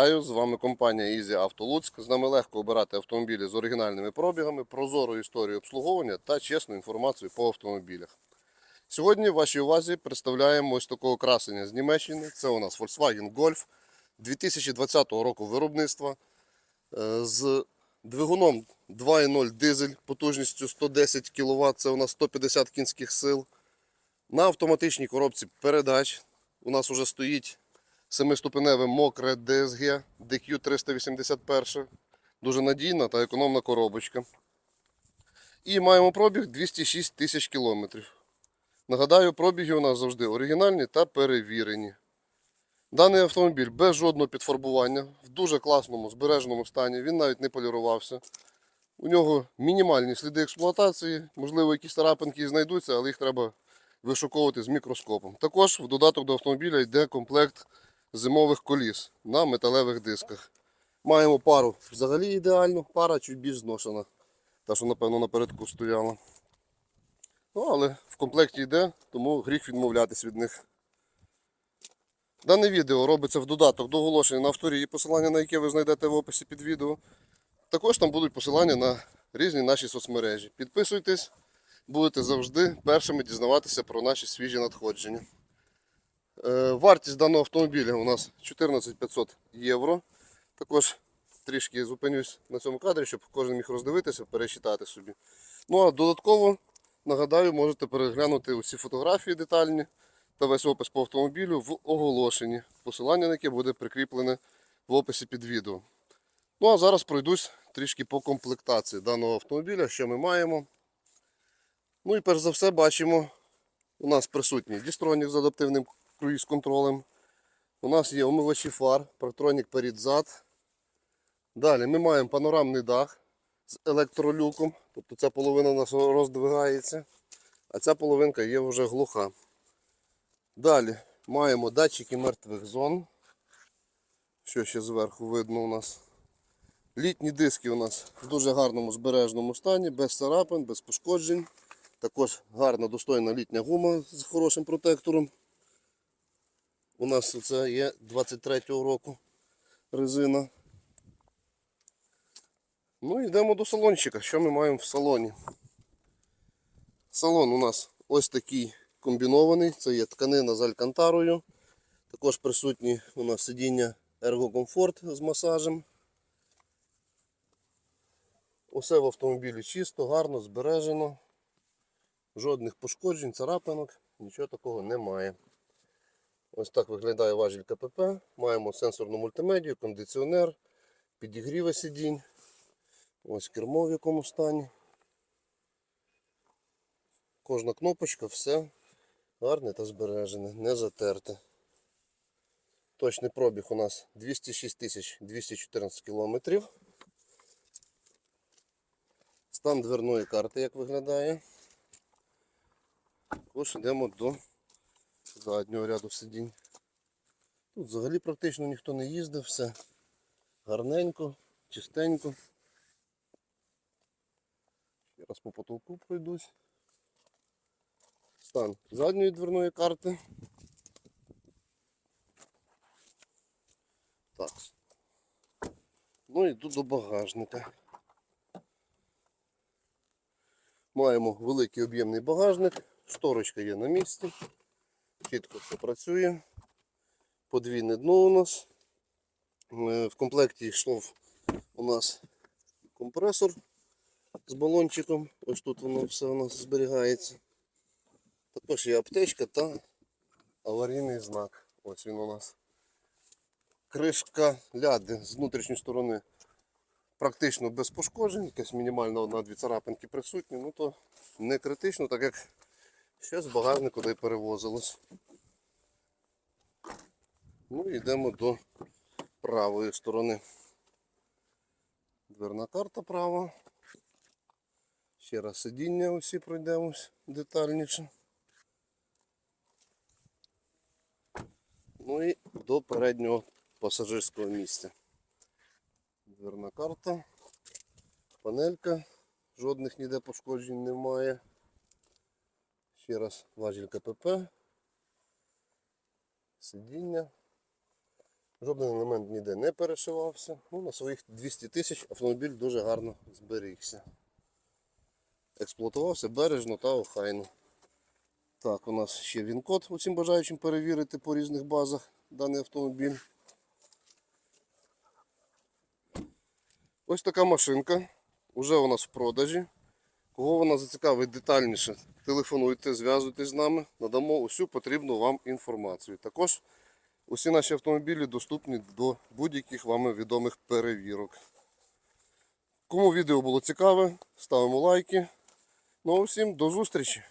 Вітаю! З вами компанія Easy Auto Луцьк. З нами легко обирати автомобілі з оригінальними пробігами, прозорою історією обслуговування та чесну інформацію по автомобілях. Сьогодні в вашій увазі представляємо ось такого красення з Німеччини. Це у нас Volkswagen Golf 2020 року виробництва е, з двигуном 2.0 дизель потужністю 110 кВт, це у нас 150 кінських сил. На автоматичній коробці передач у нас вже стоїть семиступеневе мокре DSG DQ381. Дуже надійна та економна коробочка. І маємо пробіг 206 тисяч кілометрів. Нагадаю, пробіги у нас завжди оригінальні та перевірені. Даний автомобіль без жодного підфарбування, в дуже класному збереженому стані, він навіть не полірувався. У нього мінімальні сліди експлуатації, можливо, якісь тарапинки знайдуться, але їх треба вишуковувати з мікроскопом. Також в додаток до автомобіля йде комплект зимових коліс на металевих дисках. Маємо пару взагалі ідеальну, пара чуть більш зношена. Та, що, напевно, напередку стояла. Ну, але в комплекті йде, тому гріх відмовлятись від них. Дане відео робиться в додаток до оголошення на авторії, посилання на яке ви знайдете в описі під відео. Також там будуть посилання на різні наші соцмережі. Підписуйтесь, будете завжди першими дізнаватися про наші свіжі надходження. Е, Вартість даного автомобіля у нас 14 500 євро. Також трішки зупинюсь на цьому кадрі, щоб кожен міг роздивитися, пересчитати собі. Ну а додатково, нагадаю, можете переглянути усі фотографії детальні та весь опис по автомобілю в оголошенні, посилання на яке буде прикріплене в описі під відео. Ну а зараз пройдусь трішки по комплектації даного автомобіля, що ми маємо. Ну і перш за все бачимо, у нас присутній дістронік з адаптивним круїз-контролем. У нас є омивачі фар, протронік перед-зад. Далі ми маємо панорамний дах з електролюком. Тобто ця половина у нас роздвигається, а ця половинка є вже глуха. Далі маємо датчики мертвих зон. Що ще зверху видно у нас. Літні диски у нас в дуже гарному збережному стані, без царапин, без пошкоджень. Також гарна достойна літня гума з хорошим протектором. У нас це є 23-го року резина. Ну йдемо до салончика. Що ми маємо в салоні? Салон у нас ось такий комбінований. Це є тканина з алькантарою. Також присутні у нас сидіння ергокомфорт з масажем. Усе в автомобілі чисто, гарно, збережено. Жодних пошкоджень, царапинок, нічого такого немає. Ось так виглядає важіль КПП. Маємо сенсорну мультимедію, кондиціонер, підігріви сидінь. Ось кермо в якому стані. Кожна кнопочка, все гарне та збережене, не затерте. Точний пробіг у нас 206 214 кілометрів. Стан дверної карти, як виглядає. Також йдемо до заднього ряду сидінь. Тут взагалі практично ніхто не їздив, все гарненько, чистенько. Ще раз по потолку пройдусь. Стан задньої дверної карти. Так. Ну йду до багажника. Маємо великий об'ємний багажник, шторочка є на місці. Чітко все працює. Подвійне дно у нас. В комплекті йшов у нас компресор з балончиком. Ось тут воно все у нас зберігається. Також є аптечка та аварійний знак. Ось він у нас. Кришка ляди з внутрішньої сторони практично без пошкоджень, якась мінімальна одна-дві царапинки присутні, ну то не критично, так як ще з багажнику де перевозилось. Ну йдемо до правої сторони. Дверна карта права. Ще раз сидіння усі пройдемось детальніше. Ну і до переднього пасажирського місця. Дверна карта, панелька, жодних ніде пошкоджень немає. Ще раз важіль КПП, сидіння. Жоден елемент ніде не перешивався. Ну, на своїх 200 тисяч автомобіль дуже гарно зберігся. Експлуатувався бережно та охайно. Так, у нас ще він-код усім бажаючим перевірити по різних базах даний автомобіль. Ось така машинка. Уже у нас в продажі. Кого вона зацікавить детальніше, телефонуйте, зв'язуйтесь з нами, надамо усю потрібну вам інформацію. Також усі наші автомобілі доступні до будь-яких вами відомих перевірок. Кому відео було цікаве, ставимо лайки. Ну а всім до зустрічі!